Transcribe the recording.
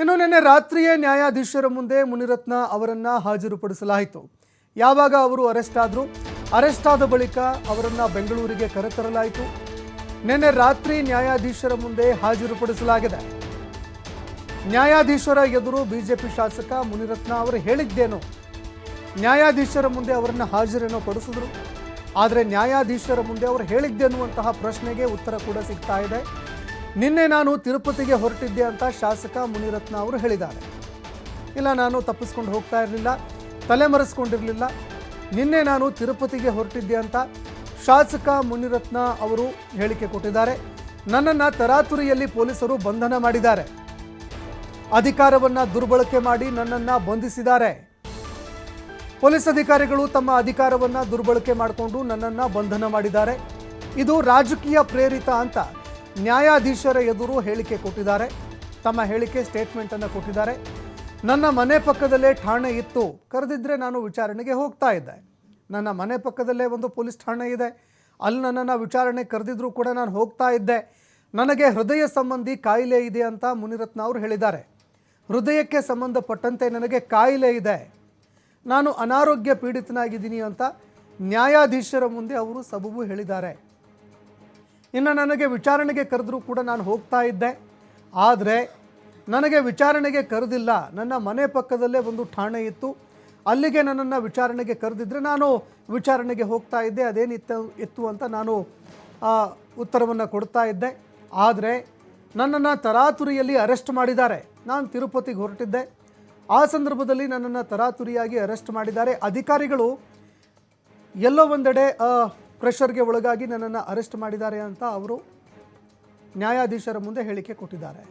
ಇನ್ನು ನಿನ್ನೆ ರಾತ್ರಿಯೇ ನ್ಯಾಯಾಧೀಶರ ಮುಂದೆ ಮುನಿರತ್ನ ಅವರನ್ನು ಹಾಜರುಪಡಿಸಲಾಯಿತು. ಯಾವಾಗ ಅವರು ಅರೆಸ್ಟ್ ಆದರು? ಅರೆಸ್ಟ್ ಆದ ಬಳಿಕ ಅವರನ್ನು ಬೆಂಗಳೂರಿಗೆ ಕರೆತರಲಾಯಿತು. ನಿನ್ನೆ ರಾತ್ರಿ ನ್ಯಾಯಾಧೀಶರ ಮುಂದೆ ಹಾಜರುಪಡಿಸಲಾಗಿದೆ. ನ್ಯಾಯಾಧೀಶರ ಎದುರು ಬಿಜೆಪಿ ಶಾಸಕ ಮುನಿರತ್ನ ಅವರು ಹೇಳಿದ್ದೇನು? ನ್ಯಾಯಾಧೀಶರ ಮುಂದೆ ಅವರನ್ನು ಹಾಜರೇನೋ ಪಡಿಸಿದ್ರು ಆದರೆ ನ್ಯಾಯಾಧೀಶರ ಮುಂದೆ ಅವರು ಹೇಳಿದ್ದೆನ್ನುವಂತಹ ಪ್ರಶ್ನೆಗೆ ಉತ್ತರ ಕೂಡ ಸಿಗ್ತಾ ಇದೆ. ನಿನ್ನೆ ನಾನು ತಿರುಪತಿಗೆ ಹೊರಟಿದ್ದೆ ಅಂತ ಶಾಸಕ ಮುನಿರತ್ನ ಅವರು ಹೇಳಿದ್ದಾರೆ. ಇಲ್ಲ, ನಾನು ತಪ್ಪಿಸ್ಕೊಂಡು ಹೋಗ್ತಾ ಇರಲಿಲ್ಲ ತಲೆಮರೆಸ್ಕೊಂಡಿರಲಿಲ್ಲ ನಿನ್ನೆ ನಾನು ತಿರುಪತಿಗೆ ಹೊರಟಿದ್ದೆ ಅಂತ ಶಾಸಕ ಮುನಿರತ್ನ ಅವರು ಹೇಳಿಕೆ ಕೊಟ್ಟಿದ್ದಾರೆ. ನನ್ನನ್ನು ತರಾತುರಿಯಲ್ಲಿ ಪೊಲೀಸರು ಬಂಧನ ಮಾಡಿದ್ದಾರೆ. ಅಧಿಕಾರವನ್ನು ದುರ್ಬಳಕೆ ಮಾಡಿ ನನ್ನನ್ನು ಬಂಧಿಸಿದ್ದಾರೆ. ಪೊಲೀಸ್ ಅಧಿಕಾರಿಗಳು ತಮ್ಮ ಅಧಿಕಾರವನ್ನು ದುರ್ಬಳಕೆ ಮಾಡಿಕೊಂಡು ನನ್ನನ್ನು ಬಂಧನ ಮಾಡಿದ್ದಾರೆ. ಇದು ರಾಜಕೀಯ ಪ್ರೇರಿತ ಅಂತ ನ್ಯಾಯಾಧೀಶರ ಎದುರು ಹೇಳಿಕೆ ಕೊಟ್ಟಿದ್ದಾರೆ. ತಮ್ಮ ಹೇಳಿಕೆ ಸ್ಟೇಟ್ಮೆಂಟನ್ನು ಕೊಟ್ಟಿದ್ದಾರೆ. ನನ್ನ ಮನೆ ಪಕ್ಕದಲ್ಲೇ ಠಾಣೆ ಇತ್ತು. ಕರೆದಿದ್ರೆ ನಾನು ವಿಚಾರಣೆಗೆ ಹೋಗ್ತಾ ಇದ್ದೆ. ನನ್ನ ಮನೆ ಪಕ್ಕದಲ್ಲೇ ಒಂದು ಪೊಲೀಸ್ ಠಾಣೆ ಇದೆ. ಅಲ್ಲಿ ನನ್ನನ್ನು ವಿಚಾರಣೆ ಕರೆದಿದ್ರೂ ಕೂಡ ನಾನು ಹೋಗ್ತಾ ಇದ್ದೆ. ನನಗೆ ಹೃದಯ ಸಂಬಂಧಿ ಕಾಯಿಲೆ ಇದೆ ಅಂತ ಮುನಿರತ್ನ ಅವರು ಹೇಳಿದ್ದಾರೆ. ಹೃದಯಕ್ಕೆ ಸಂಬಂಧಪಟ್ಟಂತೆ ನನಗೆ ಕಾಯಿಲೆ ಇದೆ. ನಾನು ಅನಾರೋಗ್ಯ ಪೀಡಿತನಾಗಿದ್ದೀನಿ ಅಂತ ನ್ಯಾಯಾಧೀಶರ ಮುಂದೆ ಅವರು ಸಬಬು ಹೇಳಿದ್ದಾರೆ. ಇನ್ನು ನನಗೆ ವಿಚಾರಣೆಗೆ ಕರೆದರೂ ಕೂಡ ನಾನು ಹೋಗ್ತಾ ಇದ್ದೆ. ಆದರೆ ನನಗೆ ವಿಚಾರಣೆಗೆ ಕರೆದಿಲ್ಲ. ನನ್ನ ಮನೆ ಪಕ್ಕದಲ್ಲೇ ಒಂದು ಠಾಣೆ ಇತ್ತು. ಅಲ್ಲಿಗೆ ನನ್ನನ್ನು ವಿಚಾರಣೆಗೆ ಕರೆದಿದ್ರೆ ನಾನು ವಿಚಾರಣೆಗೆ ಹೋಗ್ತಾ ಇದ್ದೆ. ಅದೇನಿತ್ತು ಇತ್ತು ಅಂತ ನಾನು ಉತ್ತರವನ್ನು ಕೊಡ್ತಾ ಇದ್ದೆ. ಆದರೆ ನನ್ನನ್ನು ತರಾತುರಿಯಲ್ಲಿ ಅರೆಸ್ಟ್ ಮಾಡಿದ್ದಾರೆ. ನಾನು ತಿರುಪತಿಗೆ ಹೊರಟಿದ್ದೆ. ಆ ಸಂದರ್ಭದಲ್ಲಿ ನನ್ನನ್ನು ತರಾತುರಿಯಾಗಿ ಅರೆಸ್ಟ್ ಮಾಡಿದ್ದಾರೆ. ಅಧಿಕಾರಿಗಳು ಎಲ್ಲೋ ಒಂದೆಡೆ ಪ್ರೆಷರ್ಗೆ ಒಳಗಾಗಿ ನನ್ನನ್ನು ಅರೆಸ್ಟ್ ಮಾಡಿದ್ದಾರೆ ಅಂತ ಅವರು ನ್ಯಾಯಾಧೀಶರ ಮುಂದೆ ಹೇಳಿಕೆ ಕೊಟ್ಟಿದ್ದಾರೆ.